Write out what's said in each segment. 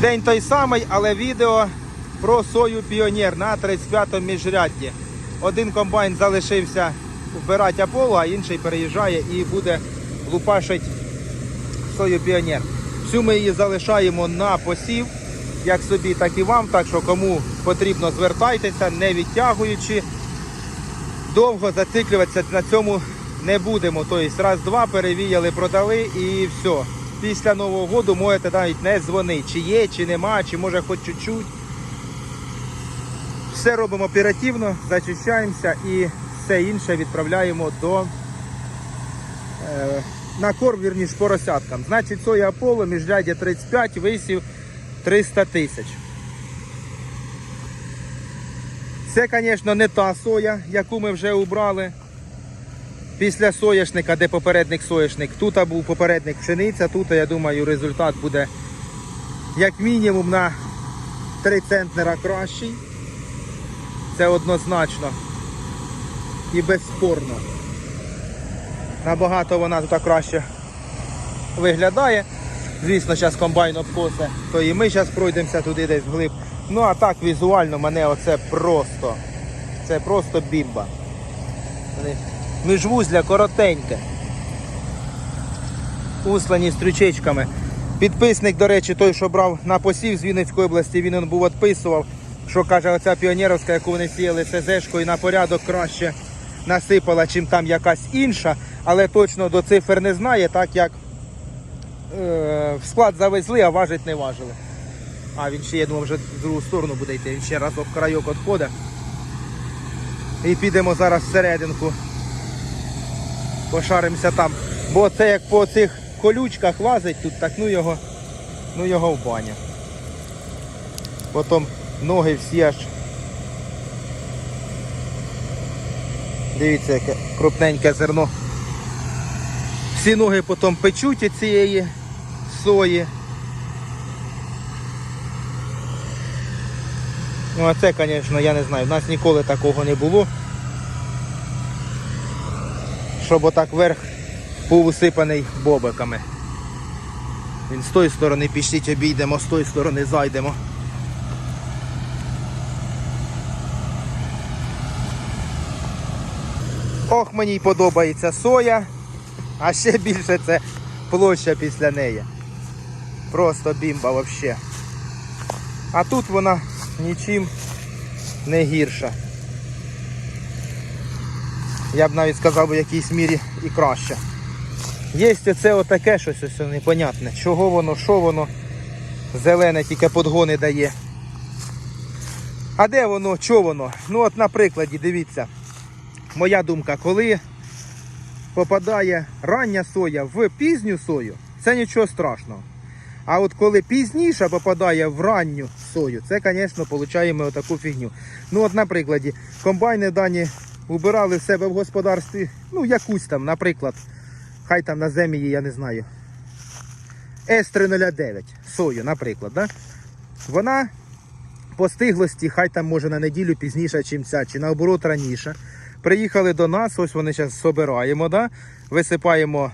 День той самий, але відео про сою піонер на 35-му міжрядді. Один комбайн залишився вбирати Аполло, а інший переїжджає і буде лупашить сою піонер. Всю ми її залишаємо на посів, як собі, так і вам. Так що кому потрібно, звертайтеся, не відтягуючи. Довго зациклюватися на цьому не будемо. Тобто раз-два перевіяли, продали і все. Після Нового року можете навіть не дзвонити, чи є, чи нема, чи може хоч чуть-чуть. Все робимо оперативно, зачищаємося і все інше відправляємо до е, на корм, вірніш, поросяткам. Значить, соя Аполло, міжряддя 35, висів 300 тисяч. Це, звісно, не та соя, яку ми вже убрали. Після соняшника, де попередник соняшник, тут був попередник пшениця, тут, я думаю, результат буде як мінімум на 3 центнера кращий. Це однозначно і безспорно. Набагато вона тут краще виглядає. Звісно, зараз комбайн обкосе, то і ми зараз пройдемося туди десь вглиб. Ну а так візуально мене оце просто. Це просто бімба. Міжвузля коротеньке. Услані стрючечками. Підписник, до речі, той, що брав на посів з Вінницької області, він був відписував, що каже, оця піонерівська, яку вони сіяли СЗшкою на порядок краще насипала, чим там якась інша, але точно до цифр не знає, так як е, в склад завезли, а важить не важили. А він ще, я думав, вже в другу сторону буде йти, він ще разок крайок відходить. І підемо зараз всерединку. Пошаримося там. Бо це як по цих колючках лазить тут, так ну його, ну його в баню. Потім ноги всі аж. Дивіться, яке крупненьке зерно. Всі ноги потім печуть від цієї сої. Ну а це, звісно, я не знаю, в нас ніколи такого не було. Щоб отак верх був усипаний бобиками. Він з тої сторони пішліть обійдемо, з тої сторони зайдемо. Ох, мені подобається соя, а ще більше це площа після неї. Просто бімба взагалі. А тут вона нічим не гірша. Я б навіть сказав в якійсь мірі і краще. Є оце отаке щось ось непонятне. Чого воно, що воно зелене, тільки подгони дає. А де воно, що воно? Ну от на прикладі, дивіться. Моя думка, коли попадає рання соя в пізню сою, це нічого страшного. А от коли пізніше попадає в ранню сою, це, звісно, отримуємо отаку фігню. Ну, от, на прикладі, комбайни дані убирали в себе в господарстві, ну, якусь там, наприклад, хай там на землі, я не знаю, С309 сою, наприклад. Да? Вона по стиглості, хай там може на неділю пізніше, чим ця, чи наоборот раніше. Приїхали до нас, ось вони зараз собираємо, да? висипаємо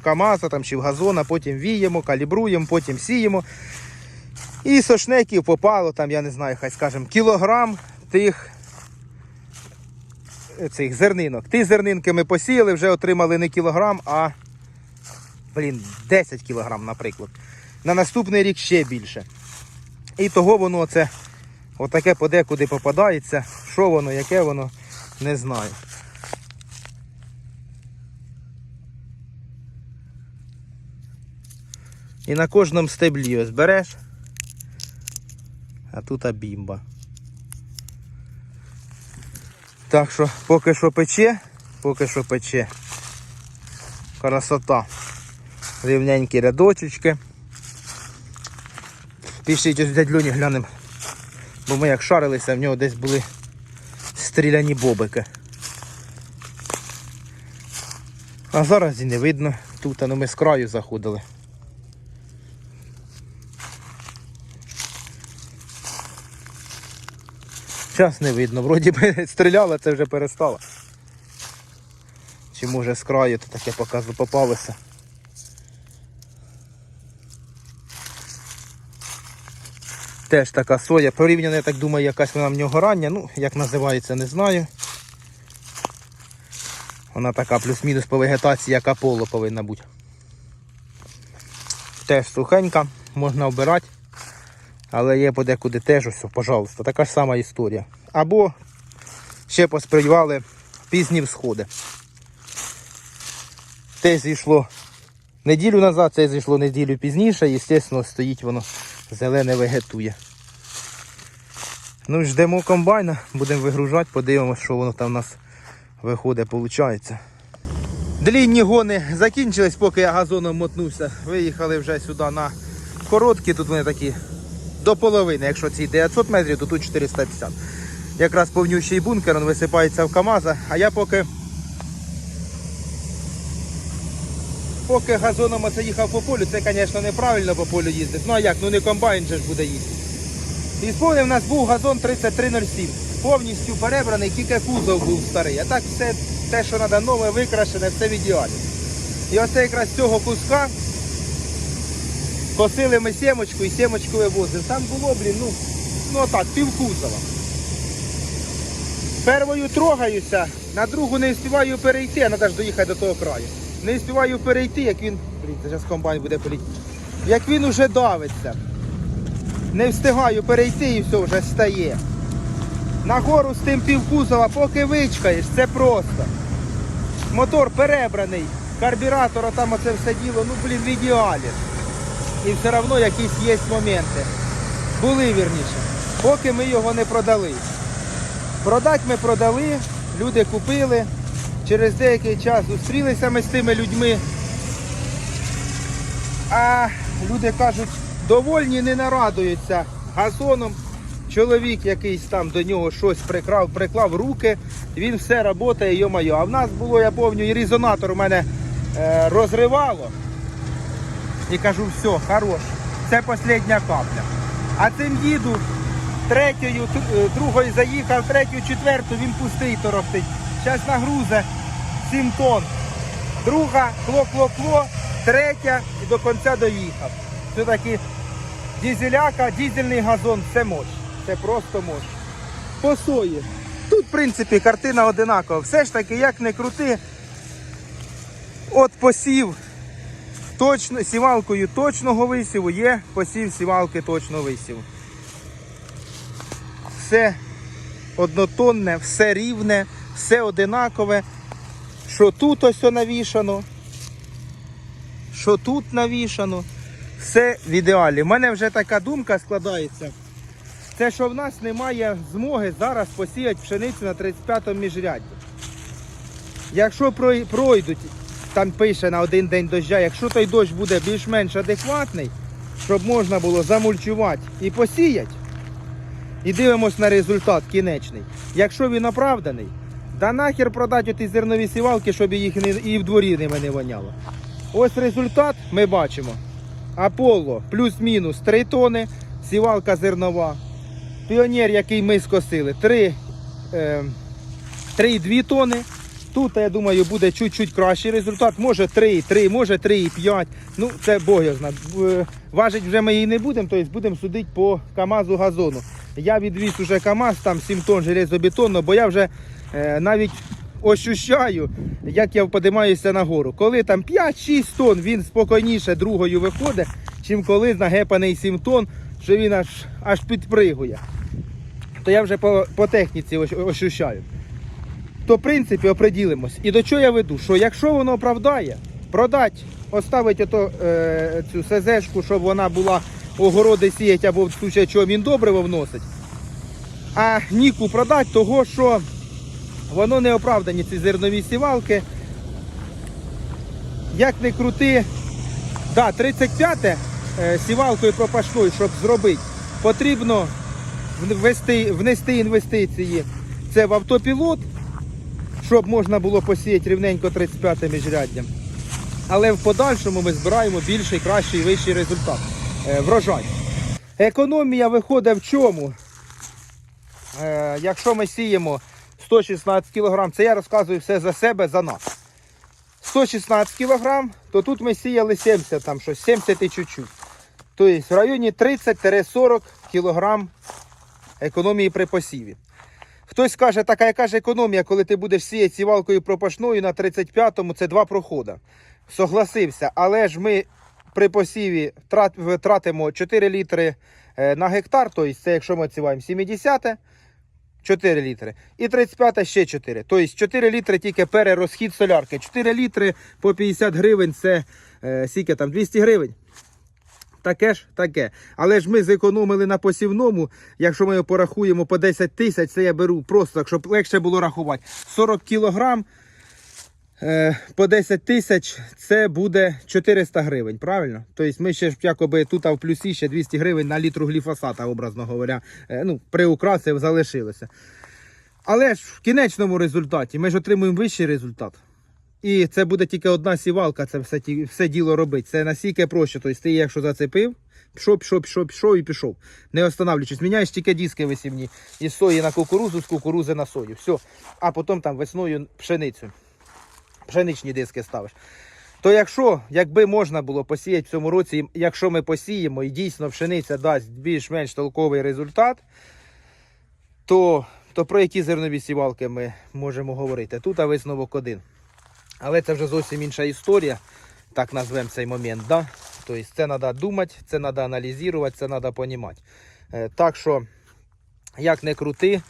в КАМАЗа там, чи в газон, а потім віємо, калібруємо, потім сіємо. І сошнеків попало, там, я не знаю, хай скажемо, кілограм тих цих зернинок. Ті зернинки ми посіяли, вже отримали не кілограм, а блін, 10 кілограм, наприклад. На наступний рік ще більше. І того воно це отаке подекуди попадається. Що воно, яке воно, не знаю. І на кожному стеблі ось береш, а тут бімба. Так що поки що пече, поки що пече. Красота. Рівненькі рядочечки. Пішіть ось дядь Льоні глянемо. Бо ми як шарилися, в нього десь були стріляні бобики. А зараз і не видно. Тут ну, ми з краю заходили. Зараз не видно. Вроді би стріляла, це вже перестало. Чи може з краю то таке показу попалося. Теж така соя. Порівняно, я так думаю, якась вона в нього рання. Ну, як називається, не знаю. Вона така плюс-мінус по вегетації, як Аполло повинна бути. Теж сухенька, можна обирати. Але є подекуди теж ось, пожалуйста, така ж сама історія. Або ще посприймали пізні всходи. Те зійшло неділю назад, це зійшло неділю пізніше, і, звісно, стоїть воно зелене вегетує. Ну, ждемо комбайна, будемо вигружати, подивимося, що воно там у нас виходить, виходить. Длінні гони закінчились, поки я газоном мотнувся. Виїхали вже сюди на короткі, тут вони такі до половини. Якщо ці 900 метрів, то тут 450. Якраз повнющий бункер, він висипається в КАМАЗа, а я поки поки газоном оце їхав по полю, це, звісно, неправильно по полю їздити. Ну а як, ну не комбайн же ж буде їздити. І сповнив у нас був газон 3307. Повністю перебраний, тільки кузов був старий. А так все те, що треба нове, викрашене, все в ідеалі. І оце якраз з цього куска косили ми сімочку і сімочку вивозили. Там було, блін, ну, ну так, пів кузова. Первою трогаюся, на другу не встигаю перейти, а треба ж доїхати до того краю. Не встигаю перейти, як він. Блін, це зараз комбайн буде політати. Як він уже давиться. Не встигаю перейти і все вже стає. Нагору з тим півкузова, поки вичкаєш, це просто. Мотор перебраний, карбюратор, там оце все діло, ну блін, в ідеалі. І все одно якісь є моменти. Були вірніше. Поки ми його не продали. Продати ми продали, люди купили. Через деякий час зустрілися ми з тими людьми. А люди кажуть, довольні не нарадуються газоном. Чоловік якийсь там до нього щось приклав, приклав руки, він все працює, йо-моє. А в нас було, я пам'ятаю, і резонатор у мене е, розривало. І кажу, все, хорош, це остання капля. А цим їду третьою, е, другою заїхав, третю, четверту, він пустий торохтить. Зараз нагрузе 7 тонн. Друга, кло-кло-кло, третя і до кінця доїхав. Це таки дізеляка, дізельний газон, це мощ. Це просто мощ. По сої. Тут, в принципі, картина одинакова. Все ж таки, як не крути, от посів точно, сівалкою точного висіву є посів сівалки точного висіву. Все однотонне, все рівне, все одинакове. Що тут ось навішано, що тут навішано, все в ідеалі. У мене вже така думка складається. Це що в нас немає змоги зараз посіяти пшеницю на 35-му міжрядді. Якщо пройдуть, там пише на один день доща, якщо той дощ буде більш-менш адекватний, щоб можна було замульчувати і посіяти, і дивимось на результат кінечний. Якщо він оправданий, да нахер продати оті зернові сівалки, щоб їх не, і в дворі ними не воняло. Ось результат ми бачимо. Аполло плюс-мінус 3 тони, сівалка зернова. Піонер, який ми скосили, 3, е, тони. Тут, я думаю, буде чуть-чуть кращий результат. Може 3,3, може 3,5. Ну, це Бог його знає. Е, Важить вже ми її не будемо, тобто будемо судити по КАМАЗу газону. Я відвіз уже КАМАЗ, там 7 тонн железобетонно, бо я вже е, навіть ощущаю, як я подимаюся нагору. Коли там 5-6 тонн, він спокійніше другою виходить, чим коли нагепаний 7 тонн, що він аж, аж підпригує. То я вже по, по техніці ощ- ощущаю. То, в принципі, оприділимось. І до чого я веду? Що якщо воно оправдає, продать, оставить ото, е, цю СЗшку, щоб вона була огороди сіять або в случае чого він добриво вносить. А Ніку продать того, що воно не оправдані ці зернові сівалки. Як не крути, да, 35-те е, сівалкою пропашною, щоб зробити, потрібно ввести, внести інвестиції. Це в автопілот, щоб можна було посіяти рівненько 35 міжряддям. Але в подальшому ми збираємо більший, кращий, вищий результат. е, Врожай. Економія виходить в чому? Е, Якщо ми сіємо 116 кг, це я розказую все за себе, за нас. 116 кг, то тут ми сіяли 70, там щось, 70 і чуть-чуть. Тобто в районі 30-40 кг економії при посіві. Хтось каже, така яка ж економія, коли ти будеш сіяти сівалкою пропашною на 35-му, це два проходи. Согласився, але ж ми при посіві трат- втратимо 4 літри е, на гектар, тобто це якщо ми оціваємо 70 4 літри. І 35 ще 4. Тобто 4 літри тільки перерозхід солярки. 4 літри по 50 гривень це е, скільки там 200 гривень. Таке ж таке. Але ж ми зекономили на посівному. Якщо ми його порахуємо по 10 тисяч, це я беру просто, щоб легше було рахувати. 40 кілограм е, по 10 тисяч це буде 400 гривень, правильно? Тобто ми ще ж якоби тут в плюсі ще 200 гривень на літру гліфосата, образно говоря, е, ну, приукрасив, залишилося. Але ж в кінечному результаті ми ж отримуємо вищий результат. І це буде тільки одна сівалка, це все, все діло робить. Це настільки проще. Тобто ти якщо зацепив, пішов, пішов, пішов, пішов і пішов. Не останавлюючись. Міняєш тільки диски висівні. Із сої на кукурузу, з кукурузи на сою. Все. А потім там весною пшеницю. Пшеничні диски ставиш. То якщо, якби можна було посіяти в цьому році, якщо ми посіємо і дійсно пшениця дасть більш-менш толковий результат, то, то про які зернові сівалки ми можемо говорити? Тут висновок один. Але це вже зовсім інша історія, так назвемо цей момент. Да? Тобто це треба думати, це треба аналізувати, це треба розуміти. Так що, як не крути,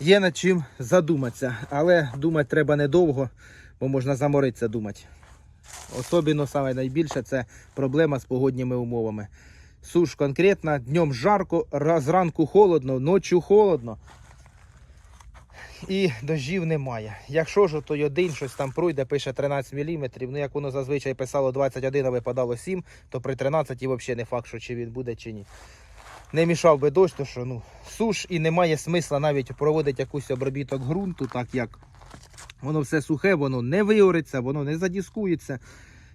є над чим задуматися. Але думати треба недовго, бо можна заморитися думати. Особливо найбільше це проблема з погодніми умовами. Суш конкретно, днем жарко, зранку холодно, ночі холодно. І дощів немає. Якщо ж то один щось там пройде, пише 13 мм, ну як воно зазвичай писало 21, а випадало 7, то при 13 взагалі не факт, що чи він буде, чи ні. Не мішав би дощ, то що ну, суш і немає смисла навіть проводити якийсь обробіток ґрунту, так як воно все сухе, воно не виориться, воно не задіскується.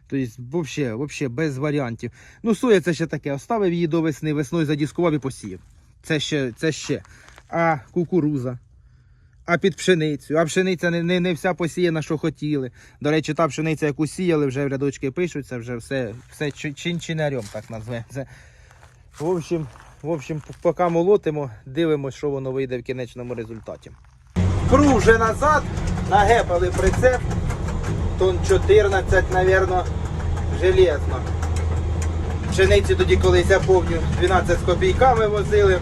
Тобто, взагалі, взагалі без варіантів. Ну, соя це ще таке, оставив її до весни, весною задіскував і посіяв. Це ще, це ще. А кукуруза а під пшеницю. А пшениця не, не, не вся посіяна, що хотіли. До речі, та пшениця, яку сіяли, вже в рядочки пишуться, вже все, все чи- чин-чинарем, так. Це. В общем, в общем, поки молотимо, дивимося, що воно вийде в кінечному результаті. Пру вже назад, нагепали прицеп, тон 14, напевно, железно. Пшениці тоді колись я повню 12 з копійками возили.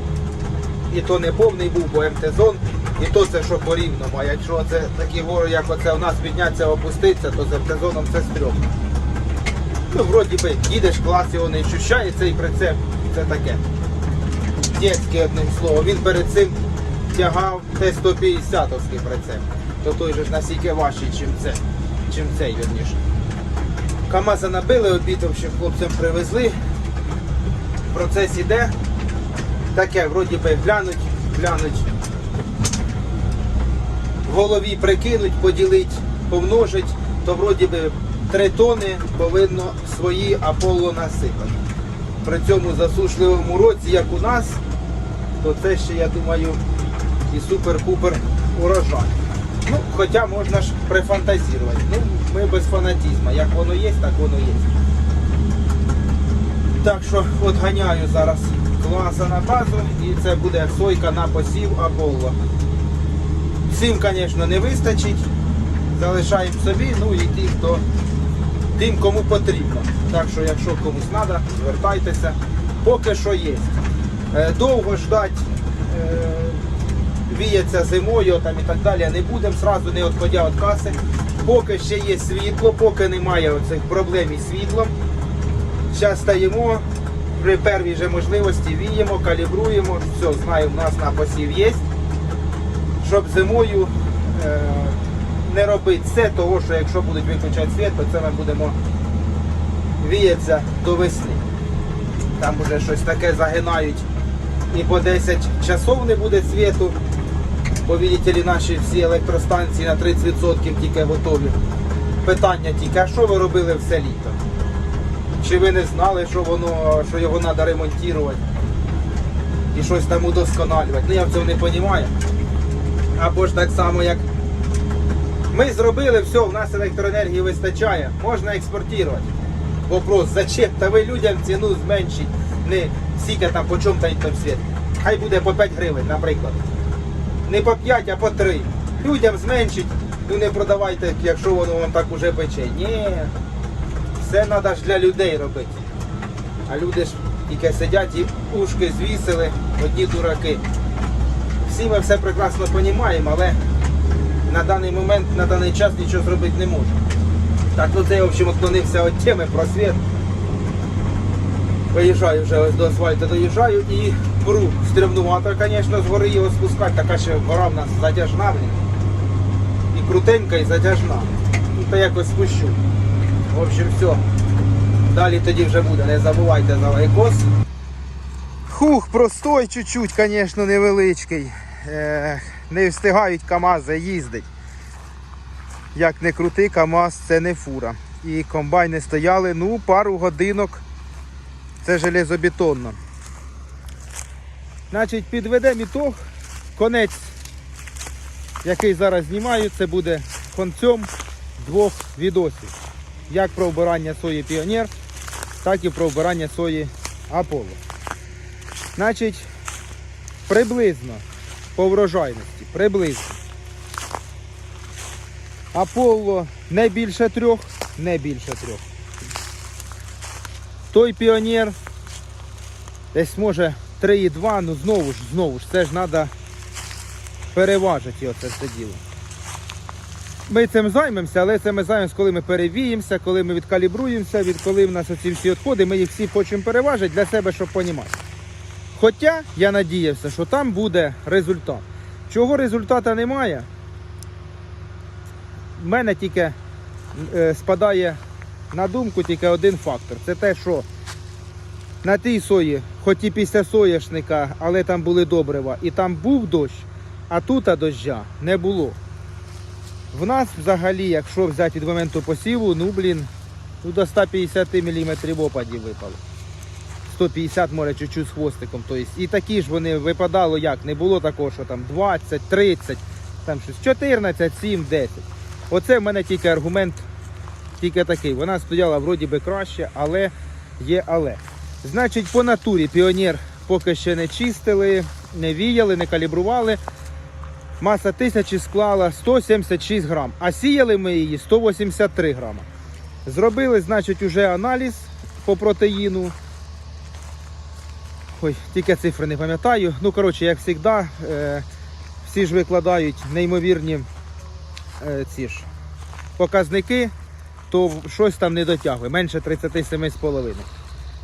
І то не повний був, бо МТ-зон, і то це що по рівному. А якщо це такі гори, як оце у нас підняться, опуститься, то з МТ-зоном це стрьомно. Ну, вроді би, їдеш клас, його не ощущає цей прицеп. Це таке. Дєцький, одним словом. Він перед цим тягав Т-150-овський прицеп. То той же ж настільки важчий, чим це, чим цей вірніше. КАМАЗа набили, обідом ще хлопцям привезли. Процес іде. Таке, вроді би, глянуть, глянуть. В голові прикинуть, поділить, помножить, то вроді би 3 тони повинно свої Аполло насипати. При цьому засушливому році, як у нас, то це ще, я думаю, і супер-пупер урожай. Ну, хоча можна ж прифантазірувати. Ну, ми без фанатізму. Як воно є, так воно є. Так що от зараз класа на базу і це буде сойка на посів Аполло. Всім, звісно, не вистачить. Залишаємо собі, ну і ті, хто тим, кому потрібно. Так що, якщо комусь треба, звертайтеся. Поки що є. Е, Довго ждати е, віяться зимою там і так далі не будемо, зразу не відходя від каси. Поки ще є світло, поки немає оцих проблем із світлом. Зараз стаємо, при первій же можливості віємо, калібруємо, все, знаю, в нас на посів є. Щоб зимою е, не робити все, того, що якщо будуть виключати світ, то це ми будемо віятися до весни. Там вже щось таке загинають і по 10 часов не буде світу. Бо видите наші всі електростанції на 30% тільки готові. Питання тільки, а що ви робили все літо? Чи ви не знали, що воно, що його треба ремонтувати і щось там удосконалювати? Ну я в цьому не розумію. Або ж так само, як ми зробили все, у нас електроенергії вистачає, можна експортувати. вопрос, зачем? Та ви людям ціну зменшіть. Не скільки там по чому та там світ. Хай буде по 5 гривень, наприклад. Не по 5, а по 3. Людям зменшіть, ну не продавайте, якщо воно вам так уже пече. Ні. Все треба ж для людей робити. А люди ж тільки сидять і ушки звісили, одні дураки. Всі ми все прекрасно розуміємо, але на даний момент, на даний час нічого зробити не можемо. Так, ну це я в общем отклонився від теми про світ. Виїжджаю вже ось до асфальту, доїжджаю і беру стрімнувато, звісно, з гори його спускати, така ще гора в нас затяжна. І крутенька, і затяжна. Ну то якось спущу. В общем, все. Далі тоді вже буде. Не забувайте за лайкос. Хух, простой чуть-чуть, звісно, невеличкий. Не встигають КАМАЗи їздить. Як не крути, КАМАЗ це не фура. І комбайни стояли, ну, пару годинок. Це железобетонно. Значить, підведемо ітог. Конець, який зараз знімаю, це буде концем двох відосів. Як про вбирання сої Піонер, так і про вбирання сої Аполло. Значить, приблизно по врожайності, приблизно. Аполло не більше трьох, не більше трьох. Той піонер десь може 3,2, ну знову ж, знову ж, це ж треба переважити оце все діло. Ми цим займемося, але це ми займемося, коли ми перевіємося, коли ми відкалібруємося, від коли в нас оці всі відходи, ми їх всі хочемо переважити для себе, щоб розуміти. Хоча я надіявся, що там буде результат. Чого результату немає, в мене тільки е, спадає на думку тільки один фактор. Це те, що на тій сої, хоч і після соняшника, але там були добрива, і там був дощ, а тут доща не було. В нас взагалі, якщо взяти від моменту посіву, ну блін, ну до 150 мм опадів випало. 150 може чуть-чуть з хвостиком. Тобто, і такі ж вони випадало як, не було такого, що там 20, 30, там щось 14, 7, 10. Оце в мене тільки аргумент, тільки такий. Вона стояла вроді би краще, але є але. Значить, по натурі піонер поки ще не чистили, не віяли, не калібрували. Маса тисячі склала 176 грам, а сіяли ми її 183 грама. Зробили, значить, уже аналіз по протеїну. Ой, тільки цифри не пам'ятаю. Ну, коротше, як завжди, е, всі ж викладають неймовірні е, ці ж показники, то щось там не дотягує, менше 37,5.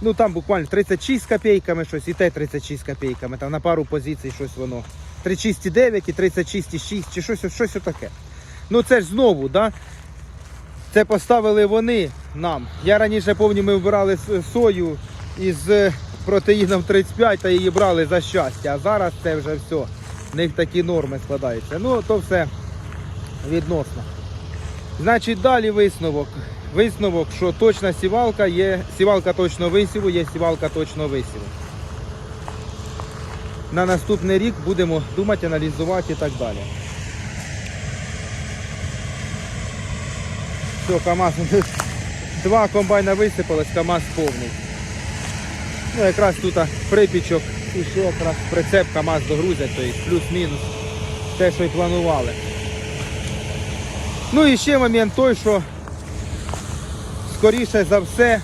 Ну там буквально 36 з копійками щось, і те 36 з копійками. Там на пару позицій щось воно. 36,9 і 36,6 чи щось, щось таке. Ну це ж знову, да? Це поставили вони нам. Я раніше пам'ятаю, ми вбирали сою із е, протеїном 35 та її брали за щастя. А зараз це вже все. В них такі норми складаються. Ну, то все відносно. Значить, далі висновок. Висновок, що точна сівалка є, сівалка точно висіву, є сівалка точно висіву. На наступний рік будемо думати, аналізувати і так далі. Все, КАМАЗ. Два комбайна висипались, КАМАЗ повний. Ну, якраз тут припічок і ще якраз прицеп КАМАЗ догрузять, тобто плюс-мінус те, що й планували. Ну і ще момент той, що скоріше за все,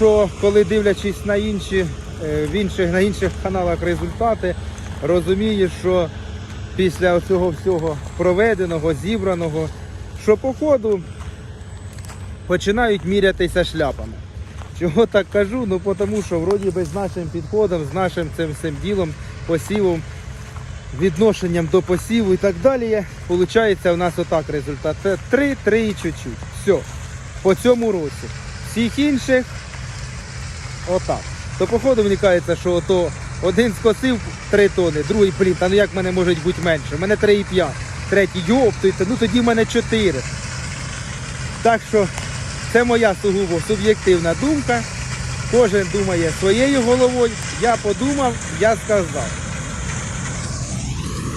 що коли дивлячись на інші, е, в інших, на інших каналах результати, розумієш, що після цього всього проведеного, зібраного, що по ходу починають мірятися шляпами. Чого так кажу? Ну тому що вроді би з нашим підходом, з нашим цим всім ділом, посівом, відношенням до посіву і так далі, виходить у нас отак результат. Це 3, 3 і чуть-чуть. Все. По цьому році. Всіх інших отак. То походу виникається, що ото один скосив 3 тони, другий блін, та ну як в мене може бути менше? У мене 3,5, третій йоптується, ну тоді в мене 4. Так що це моя сугубо суб'єктивна думка. Кожен думає своєю головою. Я подумав, я сказав.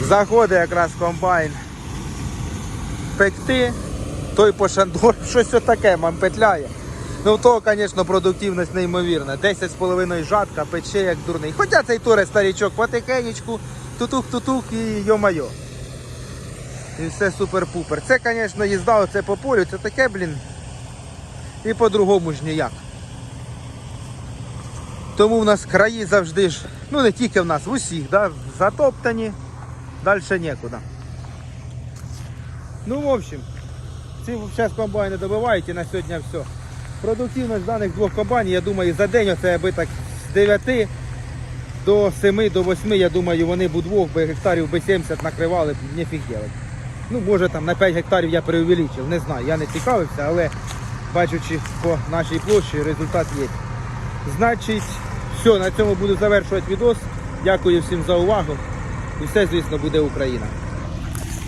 Заходить якраз комбайн пекти. той по шандор, щось отаке мам петляє. Ну того, звісно, продуктивність неймовірна. 10,5 жатка, пече як дурний. Хоча цей туре старічок потихенечку, тутук-тутук і йо-майо. І все супер-пупер. Це, звісно, їзда оце по полю, це таке, блін. І по-другому ж ніяк. Тому в нас краї завжди ж, ну не тільки в нас, в усіх, да, затоптані, далі нікуди. Ну, в общем, ці зараз комбайни добивають і на сьогодні все. Продуктивність даних двох комбайнів, я думаю, за день оце аби так з 9 до 7, до 8, я думаю, вони б удвох би гектарів би 70 накривали, б, нефіг делать. Ну, може там на 5 гектарів я преувеличив, не знаю, я не цікавився, але бачучи по нашій площі, результат є. Значить, все, на цьому буду завершувати відос. Дякую всім за увагу. І все, звісно, буде Україна.